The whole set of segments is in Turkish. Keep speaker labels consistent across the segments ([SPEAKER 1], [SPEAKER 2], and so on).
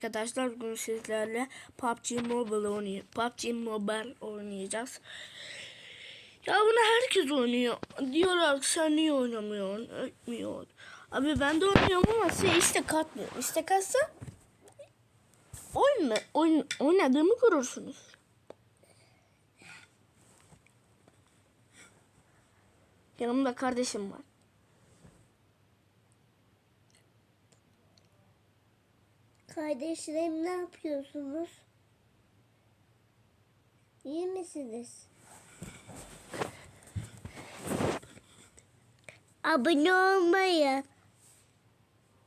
[SPEAKER 1] Arkadaşlar bugün sizlerle PUBG Mobile oynay PUBG Mobile oynayacağız. Ya bunu herkes oynuyor. Diyorlar ki sen niye oynamıyorsun? Etmiyor. Abi ben de oynuyorum ama size istek atmıyor. İstek atsa oyun, oyun, oynadığımı görürsünüz. Yanımda kardeşim var.
[SPEAKER 2] Kardeşlerim ne yapıyorsunuz? İyi misiniz? Abone olmayı.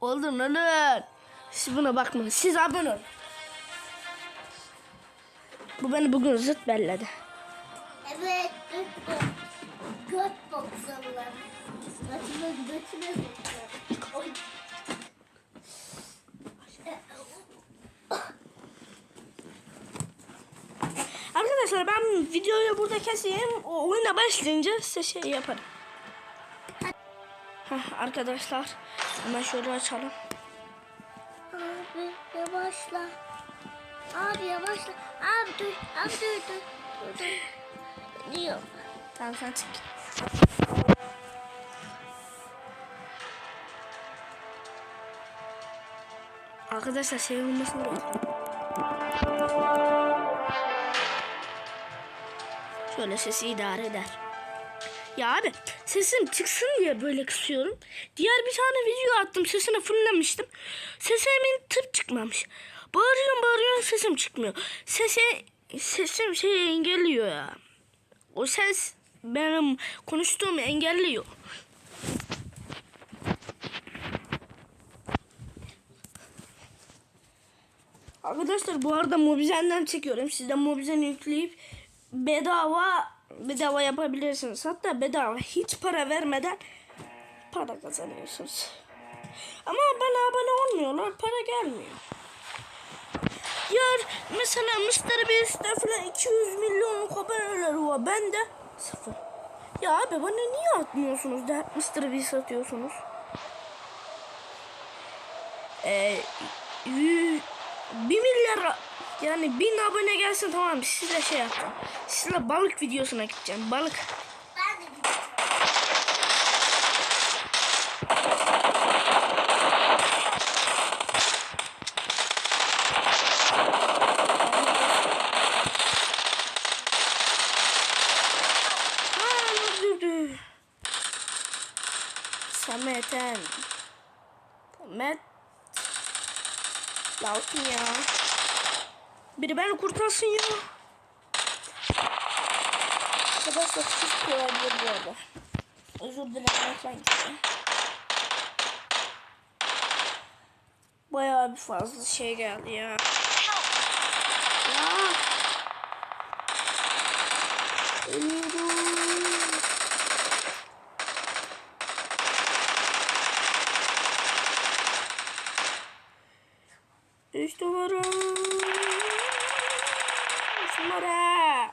[SPEAKER 1] Oldu lan. Siz buna bakmayın. Siz abone olun. Bu beni bugün zıt belledi.
[SPEAKER 2] Evet, göt Göt boksalılar. Götüme
[SPEAKER 1] Arkadaşlar ben videoyu burada keseyim. O oyuna başlayınca size şey yaparım. Heh, arkadaşlar hemen şöyle açalım.
[SPEAKER 2] Abi yavaşla. Abi yavaşla. Abi dur. Abi dur dur. Dur dur. Diyor.
[SPEAKER 1] Tamam sen çık. Arkadaşlar şey bekliyorum. Şöyle sesi idare eder. Ya abi sesim çıksın diye böyle kısıyorum. Diğer bir tane video attım sesini fulllemiştim. Sesimin tıp çıkmamış. Bağırıyorum bağırıyorum sesim çıkmıyor. Sesi, sesim şey engelliyor ya. O ses benim konuştuğumu engelliyor. Arkadaşlar bu arada Mobizen'den çekiyorum. Siz de Mobizen'i yükleyip bedava bedava yapabilirsiniz. Hatta bedava hiç para vermeden para kazanıyorsunuz. Ama bana abone olmuyorlar. Para gelmiyor. Diğer mesela Mr. Beast'te falan 200 milyonluk aboneleri var. Ben de sıfır. Ya abi bana niye atmıyorsunuz da Mr. Beast atıyorsunuz? Ee, yü- bir milyar yani bin abone gelsin tamam size şey yapacağım. Size balık videosuna gideceğim. Balık. Samet'en. Samet. Lavkin ya. Biri beni kurtarsın ya. Arkadaşlar çok olabilir bu arada. Özür dilerim gitsin. Bayağı bir fazla şey geldi ya. Ya. Ölüyorum. Üç numara. Üç numara.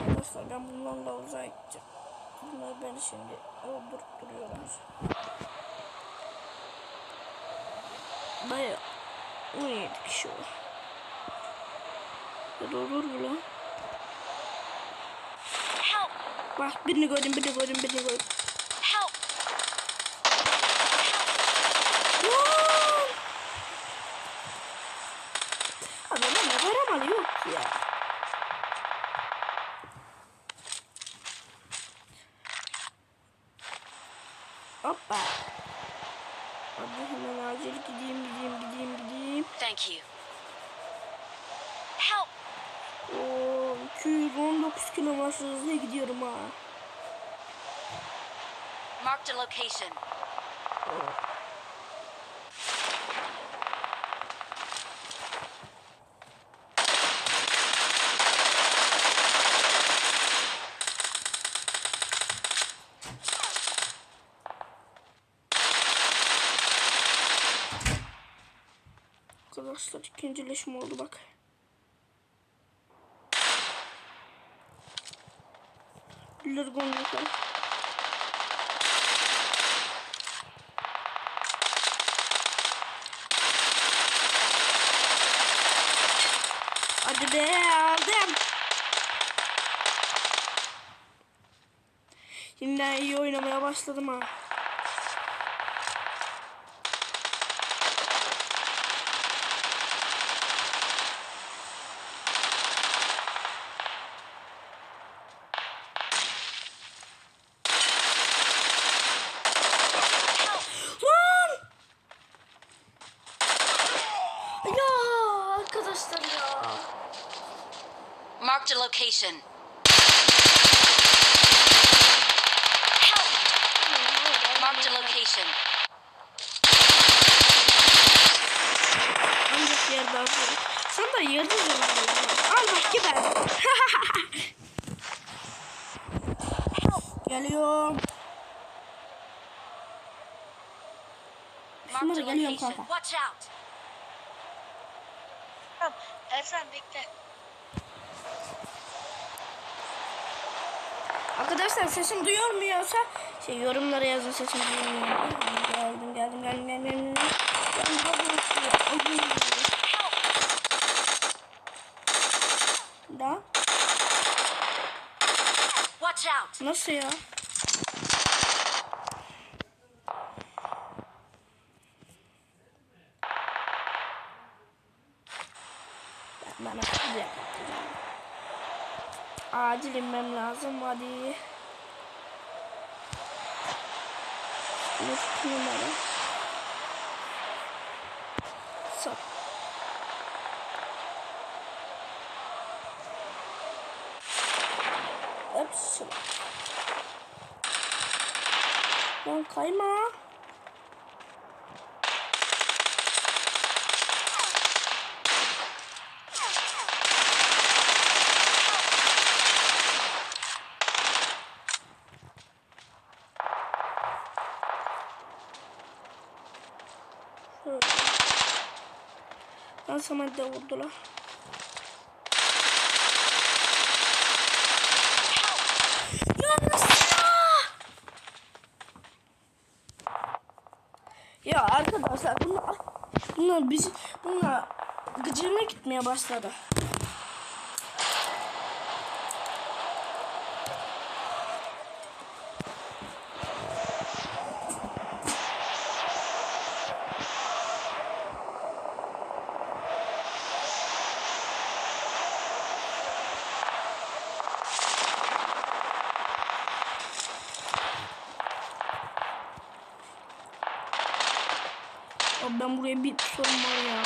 [SPEAKER 1] Arkadaşlar ben bunlarla uzağa gideceğim. Bunlar beni şimdi öldürüp duruyorlar. Baya 17 kişi var. Ya da olur mu lan? Bak birini gördüm, birini gördüm, birini gördüm.
[SPEAKER 3] Help!
[SPEAKER 1] Lan! Abi bana varamalı yok ki ya. Hoppa. Abi hemen acil gideyim, gideyim, gideyim, gideyim.
[SPEAKER 3] Thank you. Help!
[SPEAKER 1] Oo, 219 kilometre hızla gidiyorum ha.
[SPEAKER 3] Marked a location.
[SPEAKER 1] Arkadaşlar ikincileşim oldu bak. Lurgon bakalım. Hadi be aldım. Şimdiden iyi oynamaya başladım ha.
[SPEAKER 3] Marked a location. Help! Marked a location.
[SPEAKER 1] Ancak yerde aldım. Sen de yerde zorluyorsun. Al bak ki ben. Geliyorum.
[SPEAKER 3] Marked a
[SPEAKER 1] Şunlara geliyorum kanka.
[SPEAKER 3] Watch out!
[SPEAKER 2] Tamam. Ersan bekle.
[SPEAKER 1] Arkadaşlar sesim duyulmuyorsa şey yorumlara yazın sesim duyulmuyor. Geldim geldim geldim geldim. geldim. geldim. Da
[SPEAKER 3] Watch out!
[SPEAKER 1] nasıl ya? Bana güzel. Acil inmem lazım hadi. Not numara. Sat. Hepsi. Lan kayma. Şöyle. Lan sana de vurdular. Ya nasıl arkadaşlar bunlar, bunlar biz bunlar gıcığına gitmeye başladı. Ben buraya bir sorun var ya.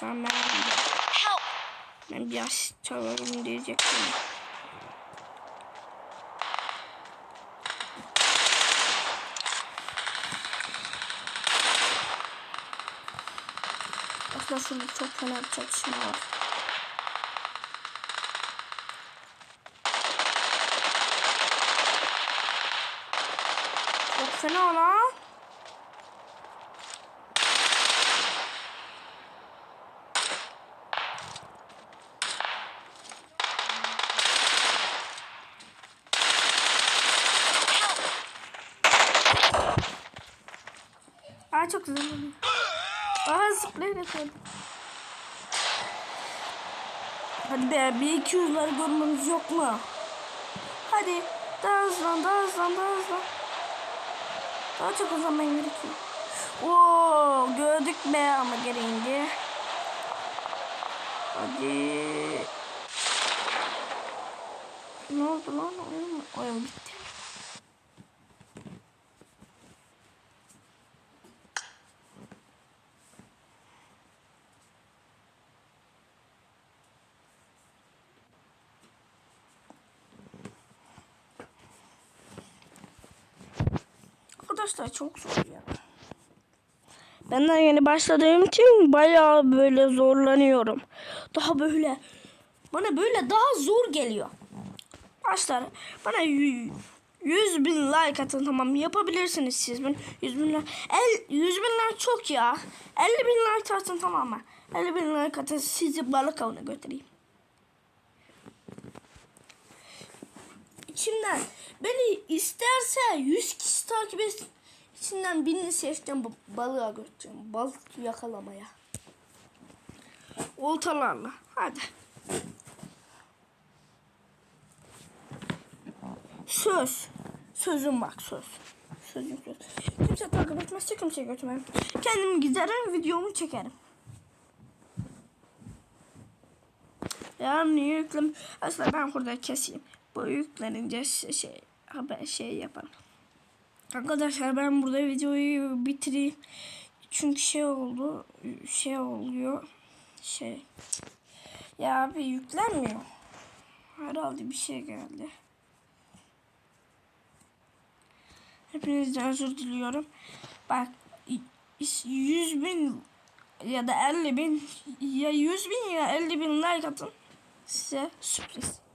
[SPEAKER 1] Sen ben, ben biraz çalarım diyecektim. Aslında şurada çok fena bir çatışma var. Fena lan. Aa çok güzel. oldu. Aa zıplayarak. Hadi be bir iki yüzleri görmemiz yok mu? Hadi daha hızlan daha hızlan daha hızlan. Daha çok hızlanman gerekiyor. Oo gördük be ama geri indi. Hadi. Ne oldu lan? Oyun, mu? oyun bitti. Arkadaşlar çok zor ya. Benden yeni başladığım için bayağı böyle zorlanıyorum. Daha böyle bana böyle daha zor geliyor. Başlar bana y- 100 bin like atın tamam yapabilirsiniz siz bunu 100 bin like El, 100 bin like çok ya 50 bin like atın tamam mı 50 bin like atın sizi balık avına götüreyim İçimden beni isterse 100 kişi takip etsin İçinden birini bu balığa götüreceğim balık yakalamaya oltalarla hadi Söz. Sözüm bak söz. Sözüm söz. Kimse takip etmezse kimseye götürmem. Kendim giderim videomu çekerim. Yani yüklem. Aslında ben burada keseyim. Bu yüklenince şey, şey haber şey yaparım. Arkadaşlar ben burada videoyu bitireyim. Çünkü şey oldu. Şey oluyor. Şey. Ya abi yüklenmiyor. Herhalde bir şey geldi. Hepinizden özür diliyorum. Bak 100 bin ya da 50 bin ya 100 bin ya 50 bin like atın. Size sürpriz.